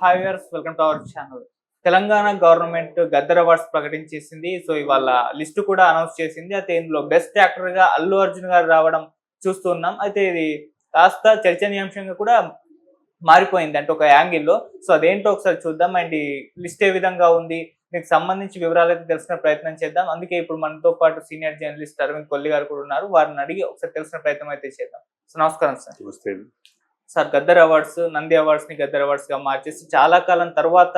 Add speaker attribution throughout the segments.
Speaker 1: హైవర్స్ welcome to our channel Telangana government Gaddar awards ప్రకటించేసింది. So ఇవాళ list కూడా announce చేసింది. అయితే ఇందులో బెస్ట్ యాక్టర్గా అల్లు అర్జున్ గారు రావడం చూస్తున్నాం. అయితే ఇది కాస్త చర్చనీయాంశంగా కూడా మారిపోయింది అంటే ఒక యాంగిల్లో సో అదేంటో ఒకసారి చూద్దాం. అండ్ ఈ లిస్ట్ ఏ విధంగా ఉంది? దీనికి సంబంధించి వివరాలు అయితే తెలిసిన ప్రయత్నం చేద్దాం. అందుకే ఇప్పుడు మనతో పాటు సీనియర్ జర్నలిస్ట్ అరవింద్ కొల్లి గారు కూడా ఉన్నారు. వారిని అడిగి ఒకసారి తెలిసిన ప్రయత్నం అయితే చేద్దాం. సో నమస్కారం sir. Sir Gaddar awards Nandi అవార్డ్స్ని Gaddar అవార్డ్స్గా మార్చేసి చాలా కాలం తర్వాత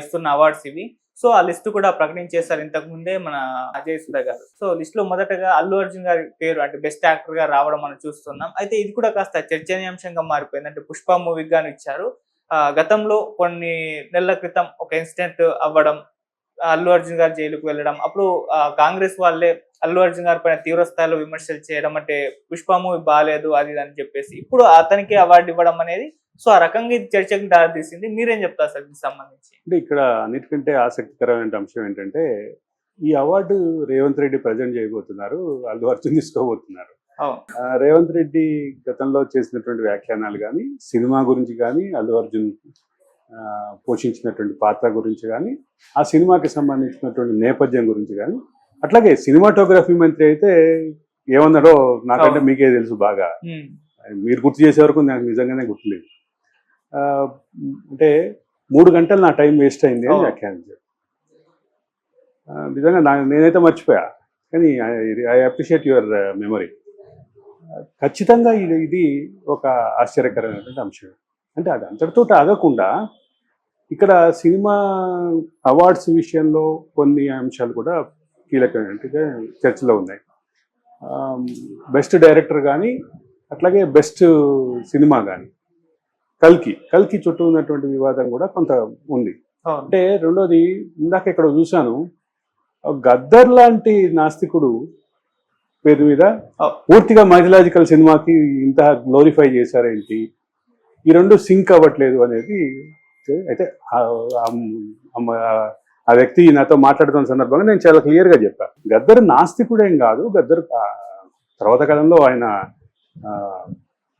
Speaker 1: ఇస్తున్న అవార్డ్స్ ఇవి. సో ఆ లిస్ట్ కూడా ప్రకటించేశారు ఇంతకు ముందే మన అజయ్ సుధా గారు. సో లిస్ట్లో మొదటగా అల్లు అర్జున్ గారి పేరు అంటే బెస్ట్ యాక్టర్గా రావడం మనం చూస్తున్నాం. అయితే ఇది కూడా కాస్త చర్చనీయాంశంగా మారిపోయింది. అంటే పుష్ప మూవీకి గాను ఇచ్చారు. గతంలో కొన్ని నెలల క్రితం ఒక ఇన్సిడెంట్ అవ్వడం అల్లు అర్జున్ గారు జైలుకు వెళ్ళడం అప్పుడు కాంగ్రెస్ వాళ్ళే అల్లు అర్జున్ గారి పైన తీవ్ర స్థాయిలో విమర్శలు చేయడం అంటే పుష్ప మూవీ బాగాలేదు అది అని చెప్పేసి ఇప్పుడు అతనికి అవార్డు ఇవ్వడం అనేది. సో ఆ రకంగా ఇది చర్చకు దారితీసింది మీరేం చెప్తారు సార్ దీనికి సంబంధించి?
Speaker 2: అంటే ఇక్కడ అన్నిటికంటే ఆసక్తికరమైన అంశం ఏంటంటే ఈ అవార్డు రేవంత్ రెడ్డి ప్రజెంట్ చేయబోతున్నారు అల్లు అర్జున్ తీసుకోబోతున్నారు. రేవంత్ రెడ్డి గతంలో చేసినటువంటి వ్యాఖ్యానాలు కానీ సినిమా గురించి కానీ అల్లు అర్జున్ పోషించినటువంటి పాత్ర గురించి కానీ ఆ సినిమాకి సంబంధించినటువంటి నేపథ్యం గురించి కానీ అట్లాగే సినిమాటోగ్రఫీ మంత్రి అయితే ఏమన్నాడో నాకంటే. మీకే తెలుసు బాగా. మీరు గుర్తు చేసే వరకు నాకు నిజంగానే గుర్తులేదు. అంటే మూడు గంటలు నా టైం వేస్ట్ అయింది అని ఆ, నిజంగా నా నేనైతే మర్చిపోయా. కానీ ఐ అప్రిషియేట్ యువర్ మెమరీ. ఖచ్చితంగా ఇది ఇది ఒక ఆశ్చర్యకరమైనటువంటి అంశం. అంటే అది అంతటితో ఆగకుండా ఇక్కడ సినిమా అవార్డ్స్ విషయంలో కొన్ని అంశాలు కూడా కీలకమైనట్టుగా చర్చలో ఉన్నాయి. బెస్ట్ డైరెక్టర్ కానీ అట్లాగే బెస్ట్ సినిమా కానీ కల్కి కల్కి చుట్టూ ఉన్నటువంటి వివాదం కూడా కొంత ఉంది. అంటే రెండోది ఇందాక ఇక్కడ చూశాను గద్దర్ లాంటి నాస్తికుడు పేరు మీద. పూర్తిగా మైథలాజికల్ సినిమాకి ఇంత గ్లోరిఫై చేశారేంటి? ఈ రెండు సింక్ అవ్వట్లేదు అనేది అయితే ఆ- వ్యక్తి నాతో మాట్లాడుతున్న సందర్భంగా నేను చాలా క్లియర్గా చెప్పాను గద్దర్ నాస్తికుడేం కాదు. గద్దర్ తర్వాత కాలంలో ఆయన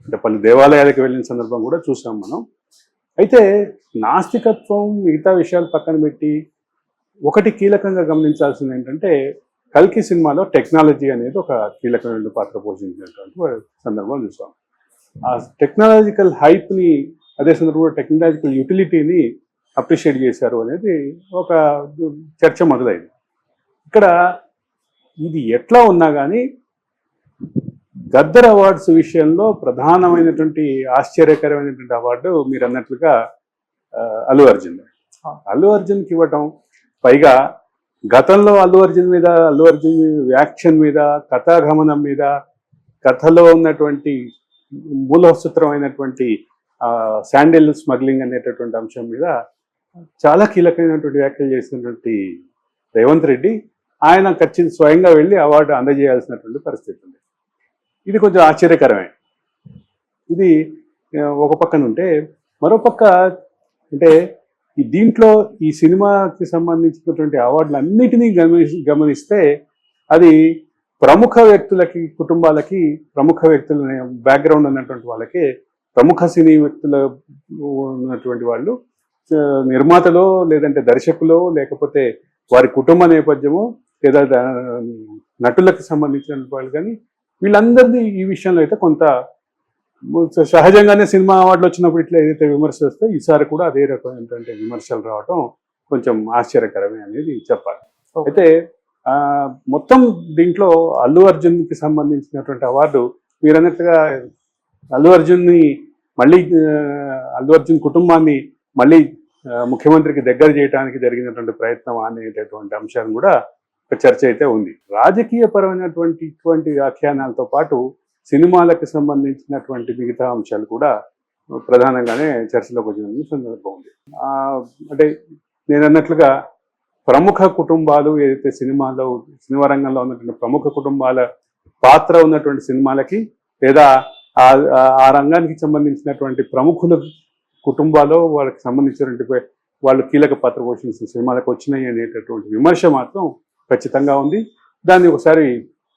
Speaker 2: అంటే పలు దేవాలయాలకు వెళ్ళిన సందర్భం కూడా చూసాం మనం. అయితే నాస్తికత్వం మిగతా విషయాలు పక్కన పెట్టి ఒకటి కీలకంగా గమనించాల్సింది ఏంటంటే కల్కి సినిమాలో టెక్నాలజీ అనేది ఒక కీలకమైన పాత్ర పోషించినటువంటి సందర్భం చూసాం. ఆ టెక్నాలజికల్ హైప్ని అదే సందర్భంలో టెక్నాలజికల్ యూటిలిటీని అప్రిషియేట్ చేశారు అనేది ఒక చర్చ మొదలైంది. ఇక్కడ ఇది ఎట్లా ఉన్నా కానీ గద్దర్ అవార్డ్స్ విషయంలో ప్రధానమైనటువంటి ఆశ్చర్యకరమైనటువంటి అవార్డు మీరు అన్నట్లుగా అల్లు అర్జున్. అల్లు అర్జున్కి ఇవ్వటం పైగా గతంలో అల్లు అర్జున్ మీద అల్లు అర్జున్ వ్యాక్షన్ మీద కథాగమనం మీద కథలో ఉన్నటువంటి మూలసూత్రమైనటువంటి శాండిల్ స్మగ్లింగ్ అనేటటువంటి అంశం మీద చాలా కీలకమైనటువంటి వ్యాఖ్యలు చేసినటువంటి రేవంత్ రెడ్డి ఆయన ఖచ్చితంగా స్వయంగా వెళ్ళి అవార్డు అందజేయాల్సినటువంటి పరిస్థితి ఉంది. ఇది కొంచెం ఆశ్చర్యకరమే. ఇది ఒక పక్కన ఉంటే మరో పక్క అంటే ఈ దీంట్లో ఈ సినిమాకి సంబంధించినటువంటి అవార్డులు అన్నిటినీ గమని గమనిస్తే అది ప్రముఖ వ్యక్తులకి కుటుంబాలకి ప్రముఖ వ్యక్తుల బ్యాక్గ్రౌండ్ ఉన్నటువంటి వాళ్ళకి ప్రముఖ సినీ వ్యక్తుల ఉన్నటువంటి వాళ్ళు నిర్మాతలో లేదంటే దర్శకులో లేకపోతే వారి కుటుంబ నేపథ్యము లేదా నటులకు సంబంధించిన వాళ్ళు కానీ వీళ్ళందరినీ ఈ విషయంలో అయితే కొంత సహజంగానే సినిమా అవార్డులు వచ్చినప్పుడు ఇట్లా ఏదైతే విమర్శలు వస్తే ఈసారి కూడా అదే రకమైనటువంటి విమర్శలు రావటం కొంచెం ఆశ్చర్యకరమే అనేది చెప్పాలి. అయితే మొత్తం దీంట్లో అల్లు అర్జున్కి సంబంధించినటువంటి అవార్డు మీరు అన్నట్టుగా అల్లు అర్జున్ని మళ్ళీ అల్లు అర్జున్ కుటుంబాన్ని మళ్ళీ ముఖ్యమంత్రికి దగ్గర చేయడానికి జరిగినటువంటి ప్రయత్నం అనేటటువంటి అంశాలు కూడా ఒక చర్చ అయితే ఉంది. రాజకీయ పరమైనటువంటి ఇటువంటి వ్యాఖ్యానాలతో పాటు సినిమాలకు సంబంధించినటువంటి మిగతా అంశాలు కూడా ప్రధానంగానే చర్చలోకి వచ్చిన సందర్భం ఉంది. అంటే నేను అన్నట్లుగా ప్రముఖ కుటుంబాలు ఏదైతే సినిమాలో సినిమా రంగంలో ఉన్నటువంటి ప్రముఖ కుటుంబాల పాత్ర ఉన్నటువంటి సినిమాలకి లేదా ఆ ఆ- రంగానికి సంబంధించినటువంటి ప్రముఖులు కుటుంబాలు వాళ్ళకి సంబంధించినటువంటి వాళ్ళు కీలక పాత్ర పోషించిన సినిమాలకు వచ్చినాయి అనేటటువంటి విమర్శ మాత్రం ఖచ్చితంగా ఉంది. దాన్ని ఒకసారి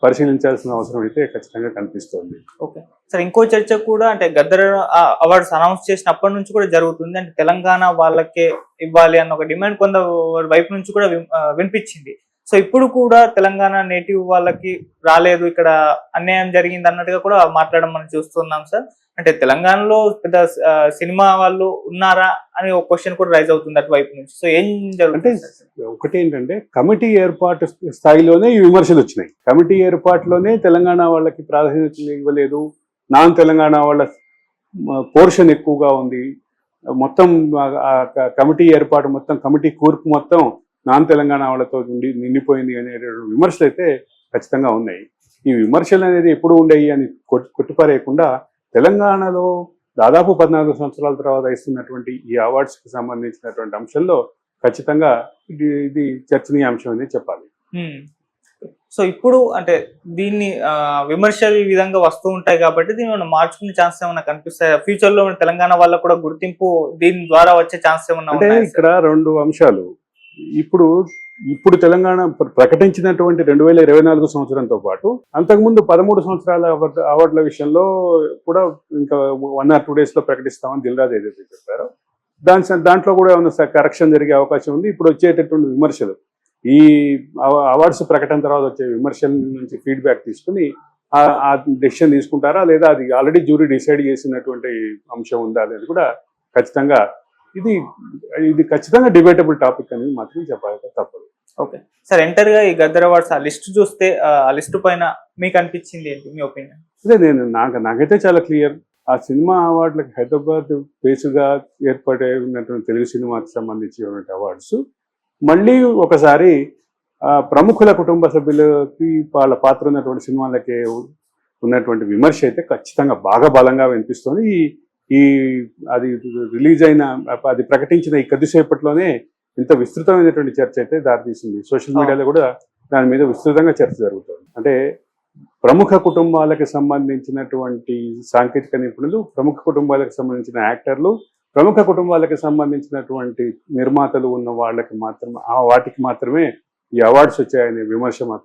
Speaker 2: పరిశీలించాల్సిన అవసరం అయితే ఖచ్చితంగా కనిపిస్తుంది.
Speaker 1: ఓకే. సార్ ఇంకో చర్చ కూడా అంటే గద్దర్ అవార్డ్స్ అనౌన్స్ చేసినప్పటి నుంచి కూడా జరుగుతుంది. అంటే తెలంగాణ వాళ్ళకే ఇవ్వాలి అన్న ఒక డిమాండ్ కొంత వైపు నుంచి కూడా వినిపించింది. సో ఇప్పుడు కూడా తెలంగాణ నేటివ్ వాళ్ళకి రాలేదు ఇక్కడ అన్యాయం జరిగింది అన్నట్టుగా కూడా మాట్లాడడం మనం చూస్తున్నాం సార్. అంటే తెలంగాణలో పెద్ద సినిమా వాళ్ళు ఉన్నారా అని ఒక క్వశ్చన్ కూడా రైజ్ అవుతుంది అటువైపు నుంచి. సో ఏం జరుగుతుంది?
Speaker 2: ఒకటి ఏంటంటే కమిటీ ఏర్పాటు స్థాయిలోనే ఈ విమర్శలు వచ్చినాయి. కమిటీ ఏర్పాటులోనే తెలంగాణ వాళ్ళకి ప్రాధాన్యత ఇవ్వలేదు. నాన్ తెలంగాణ వాళ్ళ పోర్షన్ ఎక్కువగా ఉంది. మొత్తం కమిటీ ఏర్పాటు మొత్తం కమిటీ కూర్పు మొత్తం నాన్ తెలంగాణ వాళ్ళతో నిండి నిండిపోయింది అనే విమర్శలు అయితే ఖచ్చితంగా ఉన్నాయి ఈ విమర్శలు అనేది ఎప్పుడు ఉండేవి అని కొట్- కొట్టిపారేయకుండా తెలంగాణలో దాదాపు పద్నాలుగు సంవత్సరాల తర్వాత ఇస్తున్నటువంటి ఈ అవార్డ్స్కి సంబంధించినటువంటి అంశంలో ఖచ్చితంగా ఇది ఇది చర్చనీయాంశం అని చెప్పాలి.
Speaker 1: సో ఇప్పుడు అంటే దీన్ని విమర్శలు ఈ విధంగా వస్తూ ఉంటాయి కాబట్టి దీన్ని మనం మార్చుకునే ఛాన్స్ ఏమైనా కనిపిస్తాయి ఫ్యూచర్లో తెలంగాణ వాళ్ళకు కూడా గుర్తింపు దీని ద్వారా వచ్చే ఛాన్స్ ఏమైనా
Speaker 2: అంటే? ఇక్కడ రెండు అంశాలు ఇప్పుడు ఇప్పుడు తెలంగాణ ప్రకటించినటువంటి రెండు వేల ఇరవై నాలుగు సంవత్సరంతో పాటు అంతకుముందు పదమూడు సంవత్సరాల అవార్డుల విషయంలో కూడా ఇంకా వన్ ఆర్ టూ డేస్లో ప్రకటిస్తామని దిల్రాజ్ ఏదైతే చెప్పారో. దాని దాంట్లో కూడా ఏమైనా కరెక్షన్ జరిగే అవకాశం ఉంది. ఇప్పుడు వచ్చేటటువంటి విమర్శలు. ఈ అవార్డ్స్ ప్రకటన తర్వాత వచ్చే విమర్శల నుంచి ఫీడ్బ్యాక్ తీసుకుని ఆ- ఆ డెసిషన్ తీసుకుంటారా? లేదా అది ఆల్రెడీ జ్యూరీ డిసైడ్ చేసినటువంటి అంశం ఉందా అనేది కూడా ఖచ్చితంగా ఇది ఇది ఖచ్చితంగా డిబేటబుల్ టాపిక్ అనేది మాత్రం చెప్పాలి తప్పదు.
Speaker 1: ఓకే. సార్ ఎంటర్గా ఈ గద్దర్ అవార్డ్స్ ఆ లిస్ట్ చూస్తే ఆ, లిస్ట్ పైన మీకు అనిపించింది ఏంటి? మీ ఒపీనియన్
Speaker 2: అదే నేను నాకు నాకైతే చాలా క్లియర్ ఆ సినిమా అవార్డులకు హైదరాబాద్ బేస్గా ఏర్పాటు ఉన్నటువంటి తెలుగు సినిమాకి సంబంధించినటువంటి అవార్డ్స్ మళ్ళీ ఒకసారి ప్రముఖుల కుటుంబ సభ్యులకి వాళ్ళ పాత్ర ఉన్నటువంటి సినిమాలకి ఉన్నటువంటి విమర్శ అయితే ఖచ్చితంగా బాగా బలంగా వినిపిస్తుంది. ఈ ఈ అది రిలీజ్ అయిన అది ప్రకటించిన ఈ కొద్దిసేపట్లోనే ఇంత విస్తృతమైనటువంటి చర్చ అయితే దారితీసింది. సోషల్ మీడియాలో కూడా దాని మీద విస్తృతంగా చర్చ జరుగుతుంది. అంటే ప్రముఖ కుటుంబాలకు సంబంధించినటువంటి సాంకేతిక నిపుణులు ప్రముఖ కుటుంబాలకు సంబంధించిన యాక్టర్లు ప్రముఖ కుటుంబాలకు సంబంధించినటువంటి నిర్మాతలు ఉన్న వాళ్ళకి మాత్రమే ఆ వాటికి మాత్రమే ఈ అవార్డ్స్ వచ్చాయనే విమర్శ మాత్రం